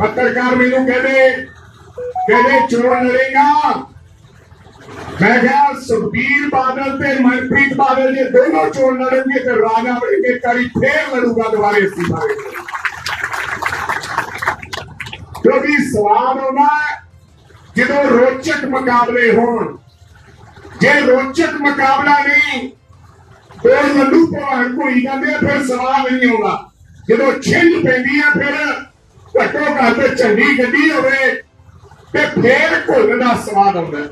ਪੱਤਰਕਾਰ ਮੈਨੂੰ ਕਹਿੰਦੇ ਕਹਿੰਦੇ ਚੋਣ ਲੜੇਗਾ। ਮੈਂ ਕਿਹਾ ਸੁਖਬੀਰ ਬਾਦਲ ਤੇ ਮਨਪ੍ਰੀਤ ਬਾਦਲ ਜੇ ਦੋਨੋਂ ਚੋਣ ਲੜਨਗੇ ਤੇ ਰਾਜਾ ਬੜੀ ਕੇ ਕਰੀ ਫੇਰ ਲੜੂਗਾ ਦੁਬਾਰੇ ਅਸੀਂ ਬਾਰੇ। ਕਿਉਂਕਿ ਸਵਾਲ ਹੋਣਾ ਜਦੋਂ ਰੋਚਕ ਮੁਕਾਬਲੇ ਹੋਣ ਜੇ ਰੋਚਕ ਮੁਕਾਬਲਾ ਨਹੀਂ ਉਹ ਲੱਡੂ ਭਗਵਾਨ ਕੋਈ ਜਾਂਦੇ ਆ, ਫਿਰ ਸਵਾਲ ਨਹੀਂ ਆਉਂਦਾ। ਜਦੋਂ ਛਿੰਝ ਪੈਂਦੀ ਆ ਫਿਰ ਘੱਟੋ ਘੱਟ ਚੰਗੀ ਗੱਡੀ ਹੋਵੇ ਤੇ ਫੇਰ ਘੁੱਲ ਦਾ ਸਵਾਦ ਆਉਂਦਾ।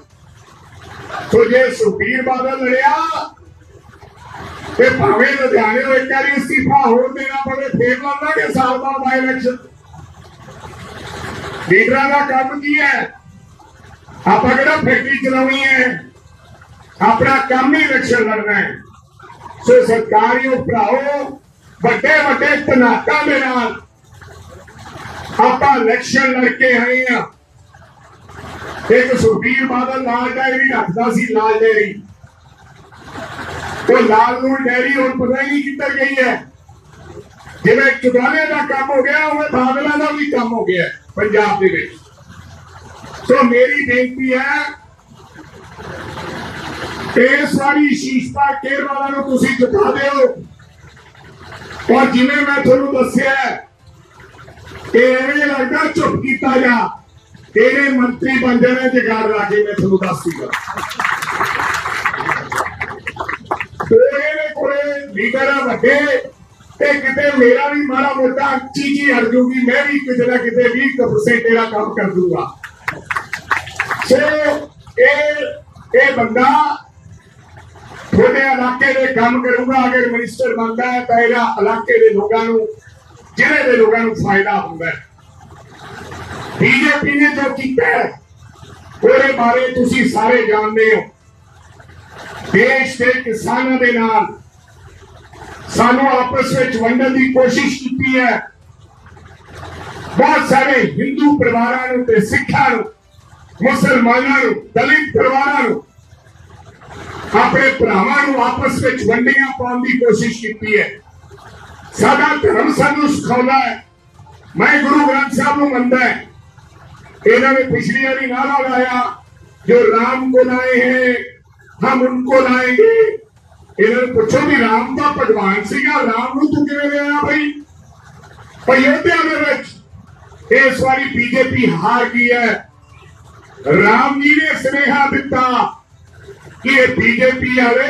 ਸੋ ਜੇ ਸੁਖਬੀਰ ਬਾਦਲ ਲੜਿਆ, ਤੇ ਭਾਵੇਂ ਲੁਧਿਆਣੇ ਨੂੰ ਇੱਕ ਵਾਰੀ ਅਸਤੀਫਾ ਹੋਰ ਦੇਣਾ ਪਵੇ, ਫੇਰ ਲੜਨਾਗੇ ਸਾਲ ਬਾਅਦ ਬਾਈ ਇਲੈਕਸ਼ਨ ਲੀਡਰਾਂ ਦਾ ਕੰਮ ਕੀ ਹੈ? ਆਪਾਂ ਕਿਹੜਾ ਫੈਕਟਰੀ ਚਲਾਉਣੀ ਹੈ? ਆਪਣਾ ਕੰਮ ਹੀ ਇਲੈਕਸ਼ਨ ਲੜਨਾ ਹੈ। ਸੋ ਸਰਕਾਰੀਓ ਭਰਾਓ ਵੱਡੇ ਵੱਡੇ ਤਨਾਕਾਂ ਦੇ ਨਾਲ ਆਪਾਂ ਇਲੈਕਸ਼ਨ ਲੜ ਕੇ ਆਏ ਆ। ਇੱਕ ਸੁਖਬੀਰ ਬਾਦਲ ਲਾਲ ਡੈਰੀ ਰੱਖਦਾ ਸੀ, ਲਾਲ ਡੈਰੀ। ਉਹ ਲਾਲ ਨੂੰ ਡੈਰੀ ਹੁਣ ਪਤਾ ਹੀ ਨਹੀਂ ਕਿੱਧਰ ਗਈ ਹੈ। ਜਿਵੇਂ ਚੁਗਾਲੇ ਦਾ ਕੰਮ ਹੋ ਗਿਆ, ਉਵੇਂ ਬਾਦਲਾਂ ਦਾ ਵੀ ਕੰਮ ਹੋ ਗਿਆ ਪੰਜਾਬ ਦੇ ਵਿੱਚ। ਸੋ ਮੇਰੀ ਬੇਨਤੀ ਹੈ, ਇਹ ਸਾਰੀ ਸ਼ੀਸ਼ਤਾ ਕੇਰ ਨੂੰ ਤੁਸੀਂ ਜਿਤਾ ਦਿਓ ਔਰ ਜਿਵੇਂ ਮੈਂ ਤੁਹਾਨੂੰ ਦੱਸਿਆ ਕਿ ਐਵੇਂ ਲੱਗਦਾ ਚੁੱਪ ਕੀਤਾ ਜਾ। ਤੇਰੇ ਮੰਤਰੀ ਬਣ ਜਾਣੇ ਜਗਾੜ ਲਾ ਕੇ ਮੈਂ ਤੁਹਾਨੂੰ ਦੱਸ ਦਿੱਤਾ ਤੇਰੇ ਕੋਲੇ ਲੀਡਰ ਆ ਵੱਡੇ, ਤੇ ਕਿਤੇ ਮੇਰਾ ਵੀ ਮਾੜਾ ਮੋਟਾ ਚੀਜੀ ਹਟ ਜੂਗੀ, ਮੈਂ ਵੀ ਕਿਤੇ ਨਾ ਕਿਤੇ 20% ਤੇਰਾ ਕੰਮ ਕਰ ਦੂੰਗਾ। ਸੋ, ਇਹ ਇਹ ਬੰਦਾ ਤੁਹਾਡੇ ਇਲਾਕੇ ਦੇ ਕੰਮ ਕਰੂਗਾ, ਅਗਰ ਮਿਨਿਸਟਰ ਬਣਦਾ ਹੈ ਤਾਂ ਇਹਦਾ ਇਲਾਕੇ ਦੇ ਲੋਕਾਂ ਨੂੰ ਜਿਹੜੇ ਦੇ ਲੋਕਾਂ ਨੂੰ ਫਾਇਦਾ ਹੁੰਦਾ ਹੈ। ਬੀਜੇਪੀ ਨੇ ਜੋ ਕੀਤਾ ਹੈ, ਉਹਦੇ ਬਾਰੇ ਤੁਸੀਂ ਸਾਰੇ ਜਾਣਦੇ ਹੋ। ਦੇਸ਼ ਦੇ ਕਿਸਾਨਾਂ ਦੇ ਨਾਲ ਸਾਨੂੰ ਆਪਸ ਵਿੱਚ ਵੰਡਣ ਦੀ ਕੋਸ਼ਿਸ਼ ਕੀਤੀ ਹੈ। ਬਹੁਤ ਸਾਰੇ ਹਿੰਦੂ ਪਰਿਵਾਰਾਂ ਨੂੰ ਤੇ ਸਿੱਖਾਂ ਨੂੰ ਮੁਸਲਮਾਨਾਂ ਨੂੰ ਦਲਿਤ ਪਰਿਵਾਰਾਂ ਨੂੰ ਆਪਣੇ ਭਰਾਵਾਂ ਨੂੰ ਆਪਸ ਵਿੱਚ ਵੰਡੀਆਂ ਪਾਉਣ ਦੀ ਕੋਸ਼ਿਸ਼ ਕੀਤੀ ਹੈ। ਸਾਡਾ ਧਰਮ ਸਾਨੂੰ ਸਿਖਾਉਂਦਾ ਹੈ। ਮੈਂ ਗੁਰੂ ਗ੍ਰੰਥ ਸਾਹਿਬ ਨੂੰ ਮੰਨਦਾ ਹੈ। ਇਹਨਾਂ ਨੇ ਪਿਛਲੀ ਵਾਰੀ ਨਾ ਲਾਇਆ ਜੋ ਰਾਮ ਕੋ ਲਾਏ ਹੈ, ਹਮ ਉਨਕੋ ਲਾਏਗੇ। ਇਹਨਾਂ ਨੂੰ ਪੁੱਛੋ ਵੀ ਰਾਮ ਦਾ ਭਗਵਾਨ ਸੀਗਾ, ਰਾਮ ਨੂੰ ਤੂੰ ਕਿਵੇਂ ਲਿਆ ਭਾਈ ਭਈ ਅਯੋਧਿਆ ਦੇ ਵਿੱਚ ਇਸ ਵਾਰੀ ਬੀਜੇਪੀ ਹਾਰ ਗਈ ਹੈ। ਰਾਮ ਜੀ ਨੇ ਸੁਨੇਹਾ ਦਿੱਤਾ ਕਿ ਇਹ ਬੀਜੇਪੀ ਆਵੇ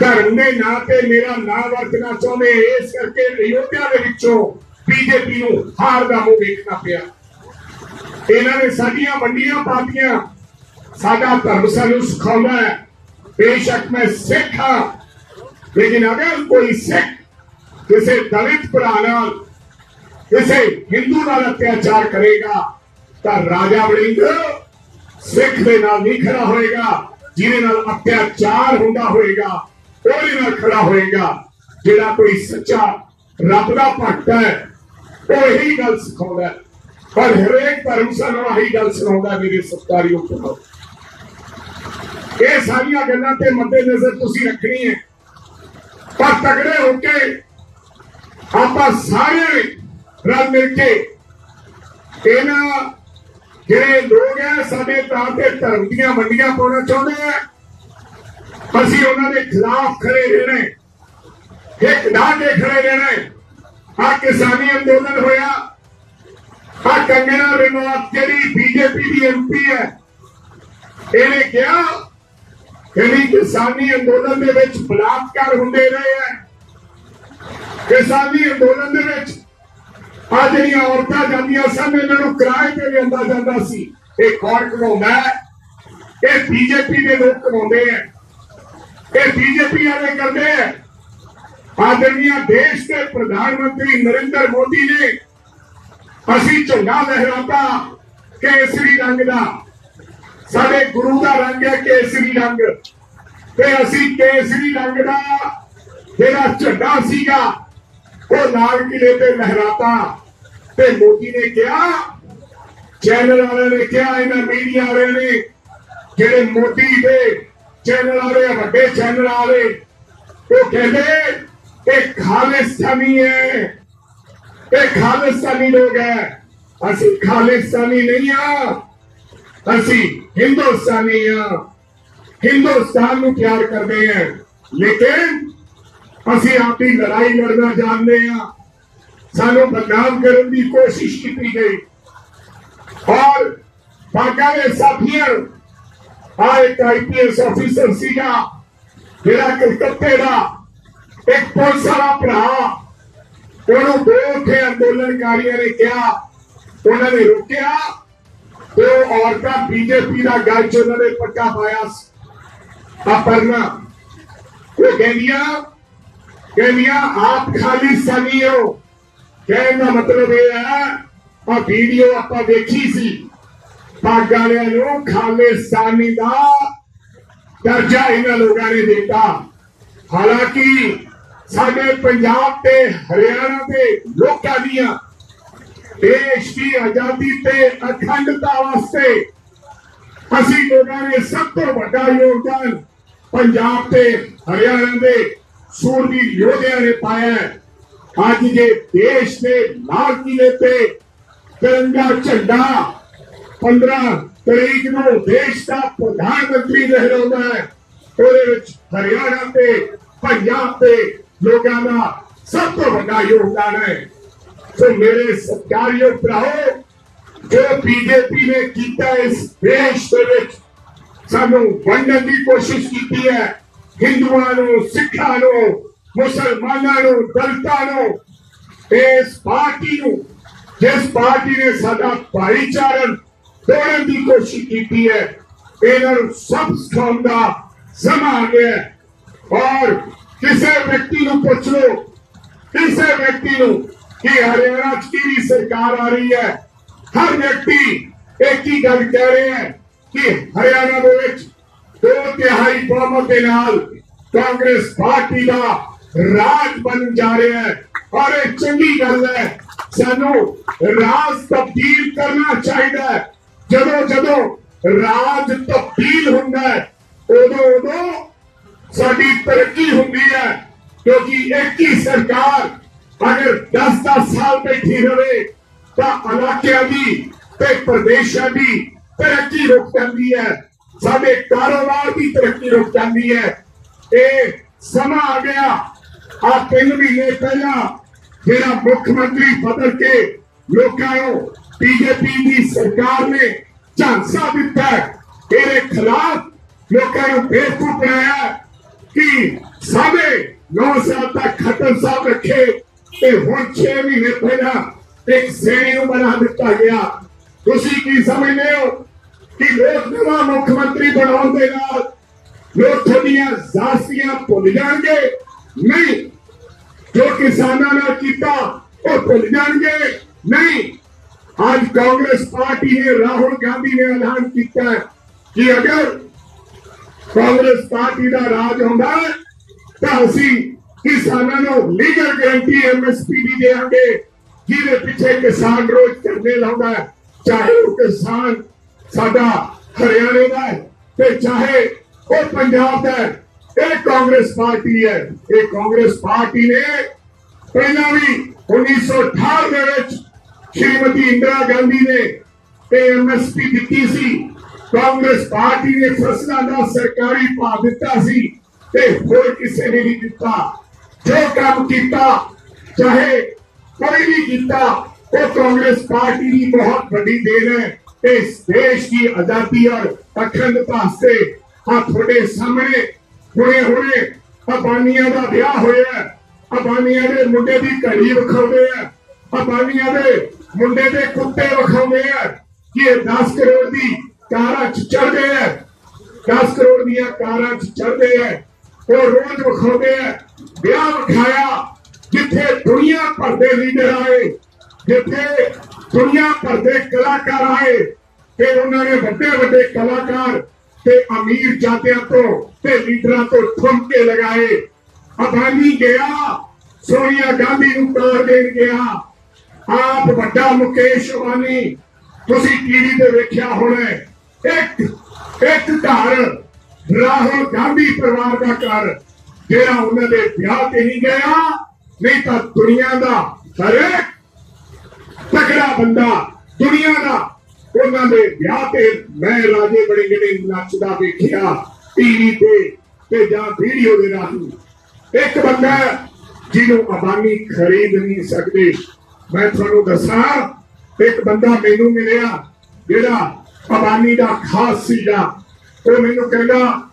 ਧਰਮ ਦੇ ਨਾਂ ਤੇ ਮੇਰਾ ਨਾਂ ਵਰਤਣਾ ਚਾਹੁੰਦੇ, ਇਸ ਕਰਕੇ ਅਯੋਧਿਆ ਦੇ ਵਿੱਚੋਂ ਬੀਜੇਪੀ ਨੂੰ ਹਾਰ ਦਾ ਮੂੰਹ ਵੇਖਣਾ ਪਿਆ। ਇਹਨਾਂ ਨੇ ਸਾਡੀਆਂ ਵੱਡੀਆਂ ਪਾਰਟੀਆਂ ਸਾਡਾ ਧਰਮ ਸਾਨੂੰ ਸਿਖਾਉਂਦਾ ਹੈ। ਬੇਸ਼ੱਕ ਮੈਂ ਸਿੱਖ ਹਾਂ। ਲੇਕਿਨ ਅਗਰ ਕੋਈ ਸਿੱਖ ਕਿਸੇ ਦਲਿਤ ਭਰਾ ਨਾਲ ਕਿਸੇ ਹਿੰਦੂ ਨਾਲ ਅਤਿਆਚਾਰ ਕਰੇਗਾ, ਤਾਂ ਰਾਜਾ ਵੜਿੰਗ ਸਿੱਖ ਦੇ ਨਾਲ ਨਹੀਂ ਖੜਾ ਹੋਏਗਾ, ਜਿਹਦੇ ਨਾਲ ਅਤਿਆਚਾਰ ਹੁੰਦਾ ਹੋਏਗਾ। ਉਹਦੇ ਨਾਲ ਖੜਾ ਹੋਏਗਾ। ਜਿਹੜਾ ਕੋਈ ਸੱਚਾ ਰੱਬ ਦਾ ਭਗਤ ਹੈ, ਉਹ ਇਹੀ ਗੱਲ ਸਿਖਾਉਂਦਾ ਹੈ। ਪਰ ਹਰੇਕ ਧਰਮ ਸਾਨੂੰ ਆਹੀ ਗੱਲ ਸੁਣਾਉਂਦਾ ਮੇਰੇ ਸਤਕਾਰੀ ਉੱਪਰ ਇਹ ਸਾਰੀਆਂ ਗੱਲਾਂ ਤੇ ਮੱਦੇ ਨਜ਼ਰ ਤੁਸੀਂ ਰੱਖਣੀ ਹੈ। ਪਰ ਤਗੜੇ ਹੋ ਕੇ ਆਪਾਂ ਸਾਰੇ ਰਲ ਮਿਲ ਕੇ ਇਹਨਾਂ ਜਿਹੜੇ ਲੋਕ ਹੈ, ਸਾਡੇ ਤਾਂ ਤੇ ਧਰਮ ਦੀਆਂ ਮੰਡੀਆਂ ਪਾਉਣਾ ਚਾਹੁੰਦੇ ਆ ਅਸੀਂ ਉਹਨਾਂ ਦੇ ਖਿਲਾਫ ਖੜੇ ਰਹਿਣਾ ਇੱਕ ਨਾ ਕੇ ਖੜੇ ਰਹਿਣਾ ਆ ਕਿਸਾਨੀ ਅੰਦੋਲਨ ਹੋਇਆ। ਆ ਕੰਗਣਾ ਰਣੌਤ, ਜਿਹੜੀ ਬੀਜੇਪੀ ਦੀ ਐਮਪੀ ਹੈ, ਇਹਨੇ ਕਿਹਾ ਕਹਿੰਦੀ ਕਿਸਾਨੀ ਅੰਦੋਲਨ ਦੇ ਵਿੱਚ ਬਲਾਤਕਾਰ ਹੁੰਦੇ ਰਹੇ ਹੈ। ਕਿਸਾਨੀ ਅੰਦੋਲਨ ਦੇ ਵਿੱਚ ਆ ਜਿਹੜੀਆਂ ਔਰਤਾਂ ਜਾਂਦੀਆਂ ਸਨ, ਇਹਨਾਂ ਨੂੰ ਕਿਰਾਏ ਤੇ ਲਿਆਂਦਾ ਜਾਂਦਾ ਸੀ। ਇਹ ਕੌਣ ਕਮਾਉਂਦਾ ਹੈ? ਇਹ ਬੀਜੇਪੀ ਦੇ ਲੋਕ ਕਮਾਉਂਦੇ ਆ ਇਹ ਬੀਜੇਪੀ ਵਾਲੇ ਕਰਦੇ ਆ। ਆਦਰਨੀਆ ਦੇਸ਼ ਦੇ ਪ੍ਰਧਾਨ ਮੰਤਰੀ ਨਰਿੰਦਰ ਮੋਦੀ ਨੇ ਅਸੀਂ ਝੰਡਾ ਲਹਿਰਾਤਾ ਕੇਸਰੀ ਰੰਗ ਦਾ। ਸਾਡੇ ਗੁਰੂ ਦਾ ਰੰਗ ਹੈ ਕੇਸਰੀ ਰੰਗ। ਤੇ ਅਸੀਂ ਕੇਸਰੀ ਰੰਗ ਦਾ ਜਿਹੜਾ ਝੰਡਾ ਸੀਗਾ, ਉਹ ਲਾਲ ਕਿਲੇ ਤੇ ਲਹਿਰਾਤਾ। ਤੇ ਮੋਦੀ ਨੇ ਕਿਹਾ, ਚੈਨਲ ਵਾਲਿਆਂ ਨੇ ਕਿਹਾ, ਇਹਨਾਂ ਮੀਡੀਆ ਵਾਲਿਆਂ ਨੇ, ਜਿਹੜੇ ਮੋਦੀ ਦੇ ਚੈਨਲ ਵਾਲੇ ਵੱਡੇ ਚੈਨਲ ਵਾਲੇ ਉਹ ਕਹਿੰਦੇ ਇਹ ਖਾਲਿਸਤਾਨੀ ਹੈ। ਇਹ ਖਾਲਿਸਤਾਨੀ ਲੋਕ ਹੈ। ਅਸੀਂ ਖਾਲਿਸਤਾਨੀ ਨਹੀਂ ਆ। ਅਸੀਂ ਹਿੰਦੁਸਤਾਨੀ ਆ। ਹਿੰਦੁਸਤਾਨ ਨੂੰ ਪਿਆਰ ਕਰਦੇ ਹਾਂ। ਲੇਕਿਨ ਅਸੀਂ ਆਪਣੀ ਲੜਾਈ ਲੜਨਾ ਜਾਣਦੇ ਆ ਸਾਨੂੰ ਬਦਨਾਮ ਕਰਨ ਦੀ ਕੋਸ਼ਿਸ਼ ਕੀਤੀ ਗਈ। ਔਰ ਬਾਗਾ ਦੇ ਸਾਥੀਆਂ ਆ ਇੱਕ ਆਈਪੀਐਸ ਅਫੀਸਰ ਸੀਗਾ, ਜਿਹੜਾ ਕਲਕੱਤੇ ਦਾ ਇੱਕ ਪੁਲਿਸ ਵਾਲਾ ਭਰਾ, ਉਹਨੂੰ ਦੋ ਉੱਥੇ ਅੰਦੋਲਨਕਾਰੀਆਂ ਨੇ ਕਿਹਾ, ਉਹਨਾਂ ਨੇ ਰੋਕਿਆ ਤੇ ਉਹ ਔਰਤਾਂ ਬੀਜੇਪੀ ਦਾ ਗੱਲ ਚ ਉਹਨਾਂ ਨੇ ਪੱਕਾ ਪਾਇਆ ਆ ਪਰਨਾ, ਉਹ ਕਹਿੰਦੀਆਂ ਕਹਿੰਦੀਆਂ, ਆਪ ਖਾਲਿਸਤਾਨੀ ਹੋ। ਕਹਿਣ ਦਾ ਮਤਲਬ ਇਹ ਹੈ ਆ ਵੀਡੀਓ ਆਪਾਂ ਵੇਖੀ ਸੀ। ਪਾਕ ਵਾਲਿਆਂ ਨੂੰ ਖਾਲਿਸਤਾਨੀ ਦਾ ਦਰਜਾ ਇਹਨਾਂ ਲੋਕਾਂ ਨੇ ਦਿੱਤਾ। ਹਾਲਾਂਕਿ ਸਾਡੇ ਪੰਜਾਬ ਤੇ ਹਰਿਆਣਾ ਦੇ ਲੋਕਾਂ ਦੀਆਂ ਦੇਸ਼ ਦੀ ਆਜ਼ਾਦੀ ਤੇ ਅਖੰਡਤਾ ਵਾਸਤੇ ਅਸੀਂ ਲੋਕਾਂ ਨੇ ਸਭ ਤੋਂ ਵੱਡਾ ਯੋਗਦਾਨ ਪੰਜਾਬ ਤੇ ਹਰਿਆਣਾ ਦੇ ਸੂਰਬੀਰ ਯੋਧਿਆਂ ਨੇ ਪਾਇਆ ਅੱਜ ਜੇ ਦੇਸ਼ ਦੇ ਲਾਲ ਕਿਲੇ ਤੇ ਤਿਰੰਗਾ ਝੰਡਾ 15 ਤਰੀਕ ਨੂੰ ਦੇਸ਼ ਦਾ ਪ੍ਰਧਾਨ ਮੰਤਰੀ ਲਹਿਰਾਉਂਦਾ ਹੈ ਉਹਦੇ ਵਿੱਚ ਹਰਿਆਣਾ ਤੇ ਪੰਜਾਬ ਤੇ ਲੋਕਾਂ ਦਾ ਸਭ ਤੋਂ ਵੱਡਾ ਯੋਗਦਾਨ ਹੈ ਸੋ ਮੇਰੇ ਸਤਿਕਾਰਯੋਗ ਭਰਾਓ ਜੋ ਬੀਜੇਪੀ ਨੇ ਕੀਤਾ ਇਸ ਦੇਸ਼ ਦੇ ਵਿੱਚ ਸਾਨੂੰ ਵੰਡਣ ਦੀ ਕੋਸ਼ਿਸ਼ ਕੀਤੀ ਹੈ ਹਿੰਦੂਆਂ ਨੂੰ ਸਿੱਖਾਂ ਨੂੰ ਮੁਸਲਮਾਨਾਂ ਨੂੰ ਦਲਿਤਾਂ ਨੂੰ ਇਸ ਪਾਰਟੀ ਨੂੰ ਜਿਸ ਪਾਰਟੀ ਨੇ ਸਾਡਾ ਭਾਈਚਾਰਨ ਤੋੜਨ ਦੀ ਕੋਸ਼ਿਸ਼ ਕੀਤੀ ਹੈ। ਇਹਨਾਂ ਨੂੰ ਸਭ ਸਿਖਾਉਣ ਦਾ ਸਮਾਂ ਆ ਗਿਆ ਔਰ ਕਿਸੇ ਵਿਅਕਤੀ ਨੂੰ ਪੁੱਛ ਲਓ, ਕਿਸੇ ਵਿਅਕਤੀ ਨੂੰ ਕਿ ਹਰਿਆਣਾ ਚ ਕਿਹੜੀ ਸਰਕਾਰ ਆ ਰਹੀ ਹੈ। ਹਰ ਵਿਅਕਤੀ ਇੱਕ ਹੀ ਗੱਲ ਕਹਿ ਰਿਹਾ ਹੈ ਕਿ ਹਰਿਆਣਾ ਦੇ ਵਿੱਚ ਦੋ ਤਿਹਾਈ ਬਹੁਮਤ ਦੇ ਨਾਲ ਕਾਂਗਰਸ ਪਾਰਟੀ ਦਾ ਰਾਜ ਬਣ ਜਾ ਰਿਹਾ ਹੈ। ਔਰ ਇਹ ਚੰਗੀ ਗੱਲ ਹੈ, ਸਾਨੂੰ ਰਾਜ ਤਬਦੀਲ ਕਰਨਾ ਚਾਹੀਦਾ ਹੈ। ਜਦੋਂ ਜਦੋਂ ਰਾਜ ਤਬਦੀਲ ਹੁੰਦਾ ਹੈ, ਉਦੋਂ ਉਦੋਂ ਸਾਡੀ ਤਰੱਕੀ ਹੁੰਦੀ ਹੈ, ਕਿਉਂਕਿ ਇੱਕ ਹੀ ਸਰਕਾਰ ਅਗਰ 10-10 ਸਾਲ ਬੈਠੀ ਰਵੇ, ਤਾਂ ਇਲਾਕਿਆਂ ਦੀ ਤੇ ਪ੍ਰਦੇਸ਼ਾਂ ਦੀ ਤਰੱਕੀ ਰੁਕ ਜਾਂਦੀ ਹੈ। ਸਾਡੇ ਕਾਰੋਬਾਰ ਦੀ ਤਰੱਕੀ ਰੁਕ ਜਾਂਦੀ ਹੈ। ਇਹ ਸਮਾਂ ਆ ਗਿਆ ਆ ਤਿੰਨ ਮਹੀਨੇ ਪਹਿਲਾਂ ਜਿਹੜਾ ਮੁੱਖ ਮੰਤਰੀ ਬਦਲ ਕੇ ਲੋਕਾਂ ਨੂੰ ਬੀਜੇਪੀ ਦੀ ਸਰਕਾਰ ਨੇ ਝਾਂਸਾ ਦਿੱਤਾ ਇਹਦੇ ਖਿਲਾਫ ਲੋਕਾਂ ਨੂੰ ਬੇਵਕੂਫ ਬਣਾਇਆ ਕਿ ਸਾਡੇ 9 ਸਾਲ ਤੱਕ ਖਤਮ ਸਾਹਿਬ ਰੱਖੇ ਤੇ ਹੁਣ 6 ਮਹੀਨੇ ਪਹਿਲਾਂ ਇੱਕ ਸੈਣੀ ਨੂੰ ਬਣਾ ਦਿੱਤਾ ਗਿਆ ਤੁਸੀਂ ਕੀ ਸਮਝਦੇ ਹੋ ਕਿ ਲੋਕ ਨਵਾਂ ਮੁੱਖ ਮੰਤਰੀ ਬਣਾਉਣ ਦੇ ਨਾਲ ਲੋਕ ਤੁਹਾਡੀਆਂ ਜ਼ਾਸਤੀਆਂ ਭੁੱਲ ਜਾਣਗੇ ਨਹੀਂ ਜੋ ਕਿਸਾਨਾਂ ਨਾਲ ਕੀਤਾ ਉਹ ਭੁੱਲ ਜਾਣਗੇ ਨਹੀਂ ਅੱਜ ਕਾਂਗਰਸ ਪਾਰਟੀ ਨੇ ਰਾਹੁਲ ਗਾਂਧੀ ਨੇ ਐਲਾਨ ਕੀਤਾ ਹੈ ਕਿ ਅਗਰ ਕਾਂਗਰਸ ਪਾਰਟੀ ਦਾ ਰਾਜ ਹੁੰਦਾ ਤਾਂ ਅਸੀਂ ਕਿਸਾਨਾਂ ਨੂੰ ਲੀਗਲ ਗਰੰਟੀ ਐਮਐਸਪੀ ਦੀ ਦੇਵਾਂਗੇ ਜਿਹਦੇ ਪਿੱਛੇ ਕਿਸਾਨ ਰੋਜ਼ ਕਰਨੇ ਲਾਉਂਦਾ ਚਾਹੇ ਉਹ ਕਿਸਾਨ ਸਾਡਾ ਹਰਿਆਣੇ ਦਾ ਤੇ ਚਾਹੇ ਉਹ ਪੰਜਾਬ ਦਾ ਇਹ ਕਾਂਗਰਸ ਪਾਰਟੀ ਹੈ ਇਹ ਕਾਂਗਰਸ ਪਾਰਟੀ ਨੇ ਪਹਿਲਾਂ ਵੀ 1968 ਦੇ ਵਿੱਚ ਸ਼੍ਰੀਮਤੀ ਇੰਦਰਾ ਗਾਂਧੀ ਨੇ ਤੇ ਐਮਐਸਪੀ ਦਿੱਤੀ ਸੀ ਕਾਂਗਰਸ ਪਾਰਟੀ ਨੇ ਫਸਲਾਂ ਦਾ ਸਰਕਾਰੀ ਭਾਅ ਦਿੱਤਾ ਸੀ ਤੇ ਹੋਰ ਕਿਸੇ ਨੇ ਨਹੀਂ ਦਿੱਤਾ ਜੋ ਕੰਮ ਕੀਤਾ ਚਾਹੇ ਕੋਈ ਵੀ ਕੀਤਾ ਉਹ ਕਾਂਗਰਸ ਪਾਰਟੀ ਦੀ ਬਹੁਤ ਵੱਡੀ ਦੇਣ ਹੈ ਇਸ ਦੇਸ਼ ਦੀ ਆਜ਼ਾਦੀ ਔਰ ਅਖੰਡਤਾ ਵਾਸਤੇ ਆ ਤੁਹਾਡੇ ਸਾਹਮਣੇ ਹੁਣੇ ਹੁਣੇ ਅਬਾਨੀਆਂ ਦਾ ਵਿਆਹ ਹੋਇਆ ਅਬਾਨੀਆਂ ਦੇ ਮੁੰਡੇ ਦੀ ਘੜੀ ਵਿਖਾਉਂਦੇ ਆ ਅਬਾਨੀਆਂ ਦੇ ਮੁੰਡੇ ਦੇ ਕੁੱਤੇ ਵਿਖਾਉਂਦੇ ਆ ਕਿ ਇਹ 10 ਕਰੋੜ ਦੀ ਕਾਰਾਂ ਚ ਚੜਦੇ ਆ। 10 ਕਰੋੜ ਦੀਆਂ ਕਾਰਾਂ ਚ ਚੜਦੇ ਆ। ਉਹ ਰੋਜ਼ ਵਿਖਾਉਂਦੇ ਆ। ਵਿਆਹ ਵਿਖਾਇਆ ਜਿੱਥੇ ਦੁਨੀਆ ਭਰ ਦੇ ਲੀਡਰ ਆਏ, ਜਿੱਥੇ ਦੁਨੀਆ ਭਰ ਦੇ ਕਲਾਕਾਰ ਆਏ ਤੇ ਉਹਨਾਂ ਨੇ ਵੱਡੇ ਵੱਡੇ ਕਲਾਕਾਰ ਤੇ ਅਮੀਰ ਜਾਤਿਆਂ ਤੋਂ ਤੇ ਲੀਡਰਾਂ ਤੋਂ ਠੁਮਕੇ ਲਗਾਏ। ਅਬਾਨੀ ਗਿਆ, ਸੋਨੀਆ ਗਾਂਧੀ ਨੂੰ ਤਾਰ ਦੇਣ ਗਿਆ। ਆਪ ਵੱਡਾ ਮੁਕੇਸ਼ ਅਬਾਨੀ, ਤੁਸੀਂ ਟੀਵੀ ਤੇ ਵੇਖਿਆ ਹੋਣਾ ਇੱਕ ਇੱਕ ਘਰ, ਰਾਹੁਲ ਗਾਂਧੀ ਪਰਿਵਾਰ ਦਾ ਘਰ, ਜਿਹੜਾ ਉਹਨਾਂ ਦੇ ਵਿਆਹ ਤੇ ਨਹੀਂ ਗਿਆ, ਨਹੀਂ ਤਾਂ ਦੁਨੀਆ ਦਾ ਹਰੇਕ ਤਕੜਾ ਬੰਦਾ ਦੁਨੀਆ ਦਾ, ਉਹਨਾਂ ਦੇ ਵਿਆਹ ਤੇ ਮੈਂ ਰਾਜੇ ਬੜੇ ਜਿਹੜੇ ਨੱਚਦਾ ਵੇਖਿਆ ਟੀਵੀ ਤੇ ਤੇ ਜਾਂ ਵੀਡੀਓ ਦੇ ਰਾਹੀਂ। ਇੱਕ ਬੰਦਾ ਜਿਹਨੂੰ ਅਬਾਨੀ ਖਰੀਦ ਨਹੀਂ ਸਕਦੇ। ਮੈਂ ਤੁਹਾਨੂੰ ਦੱਸਾਂ, ਇੱਕ ਬੰਦਾ ਮੈਨੂੰ ਮਿਲਿਆ, ਜਿਹੜਾ ਅਬਾਨੀ ਦਾ ਖਾਸ ਸੀਗਾ। ਉਹ ਮੈਨੂੰ ਕਹਿੰਦਾ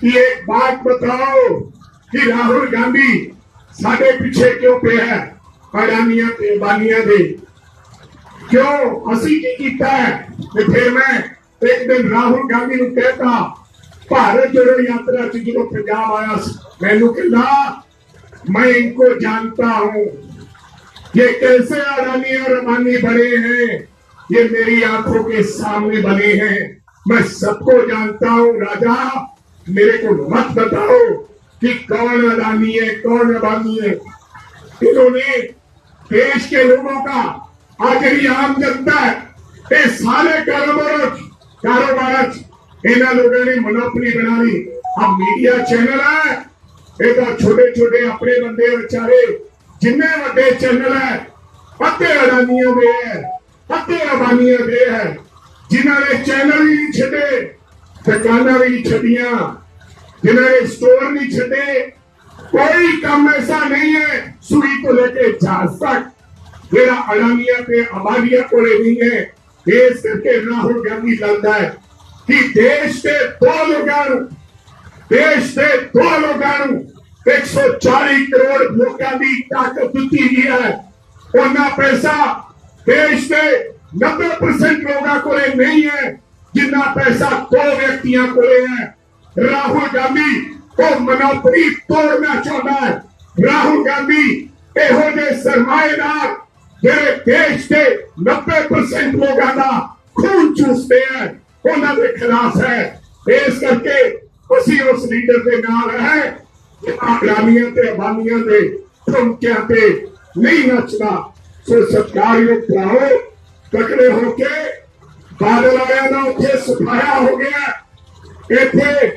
ਕਿ ਇੱਕ ਬਾਤ ਬਤਾਓ ਕਿ ਰਾਹੁਲ ਗਾਂਧੀ ਸਾਡੇ ਪਿੱਛੇ ਕਿਉਂ ਪਿਆ ਹੈ ਅਡਾਨੀਆਂ ਤੇ ਅਬਾਨੀਆਂ ਦੇ। ਕਿਉਂ? ਅਸੀਂ ਕੀ ਕੀਤਾ ਹੈ? ਤੇ ਫਿਰ ਮੈਂ ਇੱਕ ਦਿਨ ਰਾਹੁਲ ਗਾਂਧੀ ਨੂੰ ਕਹਿਤਾ, ਭਾਰਤ ਜੋੜੋ ਯਾਤਰਾ ਚ ਜਦੋਂ ਪੰਜਾਬ ਆਇਆ ਸੀ, ਮੈਨੂੰ ਕਹਿੰਦਾ, ਮੈਂ ਇਨਕੋ ਜਾਣਤਾ ਹੂੰ। ये कैसे आरानी और अमानी बने हैं? ये मेरी आँखों के सामने बने हैं। मैं सबको जानता हूँ, राजा, मेरे को मत बताओ कि कौन अदानी है, कौन अबानी है। इन्होंने देश के लोगों का आज भी आम जनता है। ये सारे कारोबार कारोबार इन लोगों ने मनोपली बना ली। अब मीडिया चैनल है। ये तो छोटे छोटे अपने बंदे बेचारे ਜਿੰਨੇ ਵੱਡੇ ਚੈਨਲ ਹੈ ਅੱਧੇ ਅਡਾਨੀਆਂ ਦੇ ਹੈ ਅੱਧੇ ਅਬਾਨੀਆਂ ਦੇ ਹੈ। ਜਿਨ੍ਹਾਂ ਨੇ ਚੈਨਲ ਵੀ ਨਹੀਂ ਛੱਡੇ, ਦੁਕਾਨਾਂ ਵੀ ਛੱਡੀਆਂ, ਜਿਨ੍ਹਾਂ ਨੇ ਸਟੋਰ ਨਹੀਂ ਛੱਡੇ, ਕੋਈ ਕੰਮ ਐਸਾ ਨਹੀਂ ਹੈ, ਸੂਈ ਤੋਂ ਲੈ ਕੇ ਜਹਾਜ਼ ਤੱਕ। ਜਿਹੜਾ ਅਡਾਨੀਆਂ ਤੇ ਅਬਾਨੀਆਂ ਕੋਲੇ ਨਹੀਂ ਹੈ, ਇਸ ਕਰਕੇ ਰਾਹੁਲ ਗਾਂਧੀ ਲੱਗਦਾ ਹੈ ਕਿ ਦੇਸ਼ ਦੇ ਦੋ ਲੋਕਾਂ ਨੂੰ, ਦੇਸ਼ ਦੇ ਦੋ ਲੋਕਾਂ ਨੂੰ 140 ਕਰੋੜ ਲੋਕਾਂ ਦੀ ਤਾਕਤ ਦਿੱਤੀ ਗਈ ਹੈ ਉਹਨਾਂ ਪੈਸਾ ਦੇਸ਼ ਦੇ 90% ਲੋਕਾਂ ਕੋਲੇ ਨਹੀਂ ਹੈ ਜਿੰਨਾ ਪੈਸਾ ਦੋ ਵਿਅਕਤੀਆਂ ਕੋਲੇ ਹੈ ਰਾਹੁਲ ਗਾਂਧੀ ਉਹ ਮਨੋਪਲੀ ਤੋੜਨਾ ਚਾਹੁੰਦਾ ਹੈ ਰਾਹੁਲ ਗਾਂਧੀ ਇਹੋ ਜਿਹੇ ਸਰਮਾਏਦਾਰ ਜਿਹੜੇ ਦੇਸ਼ ਦੇ 90% ਲੋਕਾਂ ਦਾ ਖੂਨ ਚੂਸਦੇ ਹੈ ਉਹਨਾਂ ਦੇ ਖਿਲਾਫ ਹੈ ਇਸ ਕਰਕੇ ਅਸੀਂ ਉਸ ਲੀਡਰ ਦੇ ਤੇ ਅਬਾਨੀਆਂ ਦੇ ਧਮਕਿਆਂ ਤੇ ਨਹੀਂ ਨੱਚਦਾ। ਸੋ ਸਤਿਕਾਰਯੋਗ ਭਰਾਓ ਤਕੜੇ ਹੋ ਕੇ ਬਾਦਲ ਵਾਲਿਆਂ ਦਾ ਉੱਥੇ ਸਫਾਇਆ ਹੋ ਗਿਆ। ਇੱਥੇ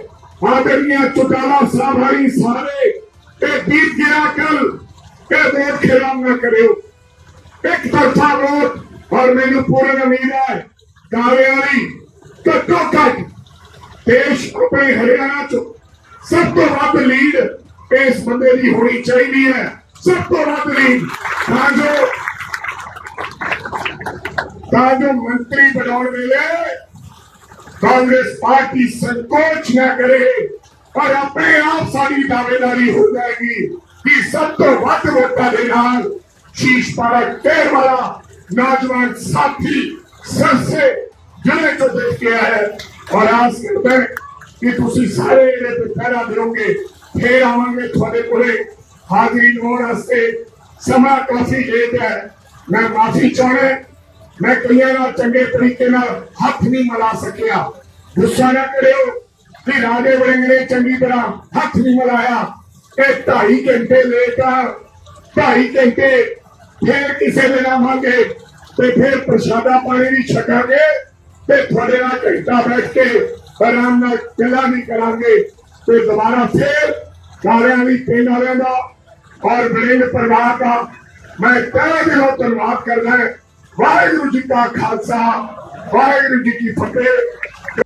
ਆਦਰਨੀਆਂ ਚੁਟਾਲਾ ਸਾਹਿਬ ਵਾਲੀ ਸਾਰੇ। ਇਹ ਬੀਤ ਗਿਆ ਕੱਲ ਇਹ ਵੋਟ ਖਰਾਬ ਨਾ ਕਰਿਓ। ਇੱਕ ਤਰਫਾ ਵੋਟ, ਔਰ ਮੈਨੂੰ ਪੂਰਨ ਉਮੀਦ ਹੈ, ਕਾਲੇ ਘੱਟੋ ਘੱਟ ਦੇਸ਼ ਆਪਣੇ ਹਰਿਆਣਾ ਚ ਸਭ ਤੋਂ ਵੱਧ ਲੀਡ ਇਸ ਬੰਦੇ ਦੀ ਹੋਣੀ ਚਾਹੀਦੀ ਹੈ ਸਭ ਤੋਂ ਵੱਧ ਲੀਡ ਤਾਂ ਜੋ ਤਾਂ ਜੋ ਮੰਤਰੀ ਬਣਾਉਣ ਵੇਲੇ ਕਾਂਗਰਸ ਪਾਰਟੀ ਸੰਕੋਚ ਨਾ ਕਰੇ ਔਰ ਆਪਣੇ ਆਪ ਸਾਡੀ ਦਾਅਵੇਦਾਰੀ ਹੋ ਜਾਏਗੀ ਕਿ ਸਭ ਤੋਂ ਵੱਧ ਵੋਟਾਂ ਦੇ ਨਾਲ ਸ਼ੀਸ਼ ਪਾਰਾ ਕਹਿਰ ਵਾਲਾ ਨੌਜਵਾਨ ਸਾਥੀ ਸਰਸੇ ਜਿਹੜੇ ਤੋਂ ਦੇਖ ਕੇ ਆਇਆ ਹੈ ਔਰ ਆਸ ਕਰਦਾ ਹੈ ਕਿ ਤੁਸੀਂ ਸਾਰੇ ਇਹਦੇ ਤੇ ਪਹਿਰਾ ਦਿਓਗੇ, ਫੇਰ ਆਵਾਂਗੇ ਤੁਹਾਡੇ ਕੋਲੇ। ਹਾਜ਼ਰੀ ਲਾਉਣ ਵਾਸਤੇ ਸਮਾਂ ਕਾਫੀ ਲੇਟ ਹੈ। ਮੈਂ ਮਾਫੀ ਚਾਹਣਾ ਮੈਂ ਕਈਆਂ ਨਾਲ ਚੰਗੇ ਤਰੀਕੇ ਨਾਲ ਹੱਥ ਨਹੀਂ ਮਿਲਾ ਸਕਿਆ। ਗੁੱਸਾ ਨਾ ਕਰਿਓ ਕਿ ਰਾਜੇ ਵੜਿੰਗ ਨੇ ਚੰਗੀ ਤਰ੍ਹਾਂ ਹੱਥ ਨਹੀਂ ਮਿਲਾਇਆ। ਇਹ ਢਾਈ ਘੰਟੇ ਲੇਟ ਆ। ਢਾਈ ਘੰਟੇ ਫੇਰ ਕਿਸੇ ਦੇ ਨਾ ਮੰਗੇ ਤੇ ਫੇਰ ਪ੍ਰਸ਼ਾਦਾ ਪਾਣੀ ਵੀ ਛਕਾਂਗੇ ਤੇ ਤੁਹਾਡੇ ਨਾਲ ਘੰਟਾ ਬੈਠ ਕੇ ਆਰਾਮ ਨਾਲ ਗੱਲਾਂ ਵੀ ਕਰਾਂਗੇ, ਤੇ ਦੁਬਾਰਾ ਫੇਰ ਸਾਰਿਆਂ ਲਈ ਪਿੰਡ ਵਾਲਿਆਂ ਦਾ ਔਰ ਬਰਿੰਦ ਪਰਿਵਾਰ ਦਾ ਮੈਂ ਤਹਿ ਦਿਲੋਂ ਧੰਨਵਾਦ ਕਰਦਾ ਵਾਹਿਗੁਰੂ ਜੀ ਕਾ ਖਾਲਸਾ, ਵਾਹਿਗੁਰੂ ਜੀ ਕੀ ਫਤਿਹ।